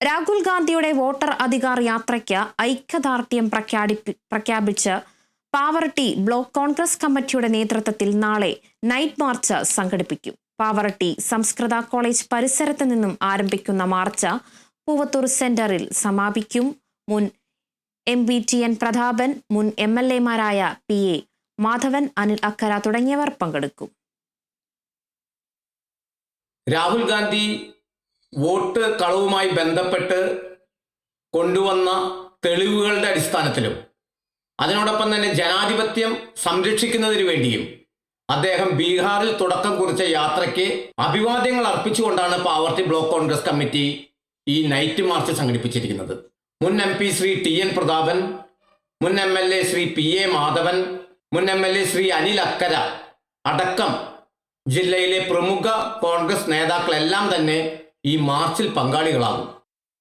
രാഹുൽ ഗാന്ധിയുടെ വോട്ടർ അധികാർ യാത്രയ്ക്ക് ഐക്യദാർഢ്യം പ്രഖ്യാപിച്ച് പാവറട്ടി ബ്ലോക്ക് കോൺഗ്രസ് കമ്മിറ്റിയുടെ നേതൃത്വത്തിൽ നാളെ നൈറ്റ് മാർച്ച് സംഘടിപ്പിക്കും. പാവറട്ടി സംസ്കൃത കോളേജ് പരിസരത്ത് നിന്നും ആരംഭിക്കുന്ന മാർച്ച് പൂവത്തൂർ സെന്ററിൽ സമാപിക്കും. മുൻ M P T N Prathapan മുൻ എം എൽ എമാരായ പി എ മാധവൻ അനിൽ അക്കര തുടങ്ങിയവർ പങ്കെടുക്കും. രാഹുൽ ഗാന്ധി വോട്ട് കളവുമായി ബന്ധപ്പെട്ട് കൊണ്ടുവന്ന തെളിവുകളുടെ അടിസ്ഥാനത്തിലും അതിനോടൊപ്പം തന്നെ ജനാധിപത്യം സംരക്ഷിക്കുന്നതിന് വേണ്ടിയും അദ്ദേഹം ബീഹാറിൽ തുടക്കം കുറിച്ച യാത്രയ്ക്ക് അഭിവാദ്യങ്ങൾ അർപ്പിച്ചുകൊണ്ടാണ് പാവർട്ടി ബ്ലോക്ക് കോൺഗ്രസ് കമ്മിറ്റി ഈ നൈറ്റ് മാർച്ച് സംഘടിപ്പിച്ചിരിക്കുന്നത്. മുൻ M P Shri T N Prathapan മുൻ M L A Shri P A Madhavan മുൻ M L A Shri Anil Akkara അടക്കം ജില്ലയിലെ പ്രമുഖ കോൺഗ്രസ് നേതാക്കളെല്ലാം തന്നെ ഈ മാർച്ചിൽ പങ്കാളികളാകും.